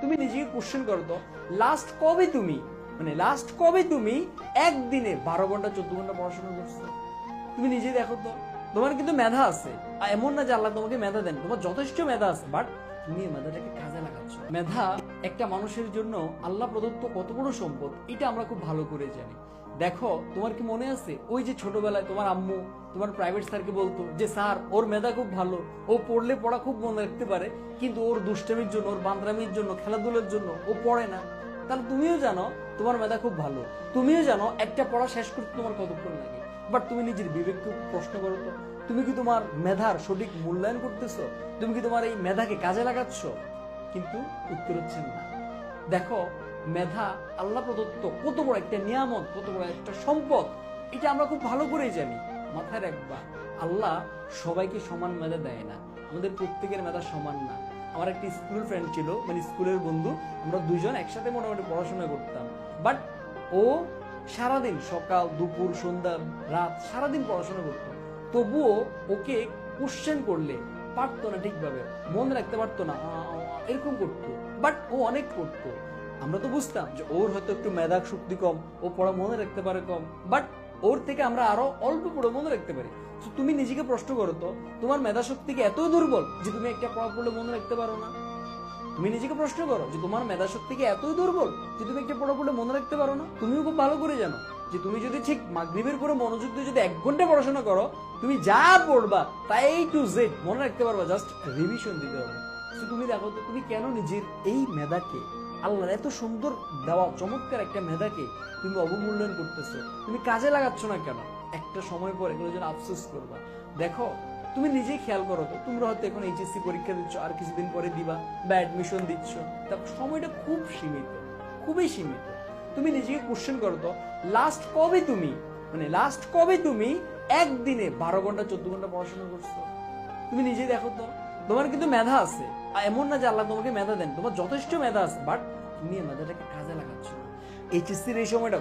তুমি নিজেকে কোশ্চেন করো তো লাস্ট কবে তুমি মানে লাস্ট কবে তুমি একদিনে বারো ঘণ্টা, চোদ্দ ঘণ্টা পড়াশোনা করছ? তুমি নিজে দেখো তো, তোমার কিন্তু মেধা আছে। এমন না যে আল্লাহ তোমাকে মেধা দেন, তোমার যথেষ্ট মেধা আছে বাট তুমি মেধাটাকে কাজে লাগাচ্ছ। মেধা একটা মানুষের জন্য আল্লাহ প্রদত্ত কত বড় সম্পদ, এটা আমরা খুব ভালো করে জানি। দেখো, তোমার কি মনে আছে? ওই যে ছোটবেলায় তোমার আম্মু, তোমার প্রাইভেট স্যারকে বলতো যে, স্যার, ওর মেধা খুব ভালো। ও পড়লে পড়া খুব মনে রাখতে পারে, কিন্তু ওর দুষ্টামির জন্য, ওর বান্দরামির জন্য, খেলাধুলার জন্য ও পড়ে না। তাহলে তুমিও জানো তোমার মেধা খুব ভালো। তুমিও জানো একটা পড়া শেষ করতে তোমার কতক্ষণ লাগে? বাট তুমি নিজের বিবেককে প্রশ্ন করো তো। তুমি কি তোমার মেধার সঠিক মূল্যায়ন করতেছো? তুমি কি তোমার এই মেধাকে কাজে লাগাচ্ছ? কিন্তু উত্তর হচ্ছে না। দেখো, মেধা আল্লাহ প্রদত্ত কত বড় একটা নিয়ামত, কত বড় একটা সম্পদ, এটা আমরা খুব ভালো করেই জানি। মাথায় রাখবা, আল্লাহ সবাইকে সমান মেধা দেয় না। আমাদের প্রত্যেকের মেধা সমান না। আমার একটা স্কুল ফ্রেন্ড ছিল মানে স্কুলের বন্ধু, আমরা দুজন একসাথে মোটামুটি পড়াশোনা করতাম। বাট ও সারাদিন সকাল, দুপুর, সন্ধ্যা, রাত সারাদিন পড়াশোনা করতো। তবুও ওকে কোশ্চেন করলে, পারতো না ঠিকভাবে। মনে রাখতে পারতো না এরকম করতো। বাট ও অনেক করতো। আমরা তো বুঝতাম যে ওর হয়তো একটু মেধা শক্তি কম, ও পড়া মনে রাখতে পারে কম। বাট ওর থেকে আমরা আরও অল্প পড়ে মনে রাখতে পারি। তুমি নিজেকে প্রশ্ন করো তো, তোমার মেধা শক্তি কি এত দুর্বল যে তুমি একটা পড়া পড়লে মনে রাখতে পারো না? তুমি নিজেকে প্রশ্ন করো যে তোমার মেধা শক্তি কি এতই দুর্বল যে তুমি একটা পড়া পড়লে মনে রাখতে পারো না? তুমিও খুব ভালো করে জানো। যে তুমি যদি ঠিক মাগরিবের করে মনোযোগ দিয়ে যদি এক ঘণ্টা পড়াশোনা করো, তুমি যা পড়বা তাই টু জেড মনে রাখতে পারবা জাস্ট রিভিশন দিতে হবে। তো তুমি দেখো তো, তুমি কেন নিজের এই মেধাকে, আল্লাহর এত সুন্দর দেওয়া চমৎকার একটা মেধাকে তুমি অবমূল্যায়ন করতেছো, তুমি কাজে লাগাচ্ছ না কেন? একটা সময় পর এগুলো যেন আফসোস করবা। দেখো, তুমি নিজেই খেয়াল করো তো, তোমরা হয়তো এখন এইচএসসি পরীক্ষা দিচ্ছ, আর কিছুদিন পরে দিবা বা অ্যাডমিশন দিচ্ছ। তারপর সময়টা খুব সীমিত, খুবই সীমিত। তুমি নিজেকে কোশ্চেন করো তো লাস্ট কবে তুমি মানে লাস্ট কবে তুমি একদিনে বারো ঘণ্টা, চোদ্দ ঘণ্টা পড়াশোনা করছ? তুমি নিজেই দেখো তো, তোমার কিন্তু মেধা আছে। এমন না যে আল্লাহ তোমাকে মেধা দেন, তোমার যথেষ্ট মেধা আছে বাট তুমি মেধাটাকে কাজে লাগাচ্ছ এইচএসসির এই সময়টা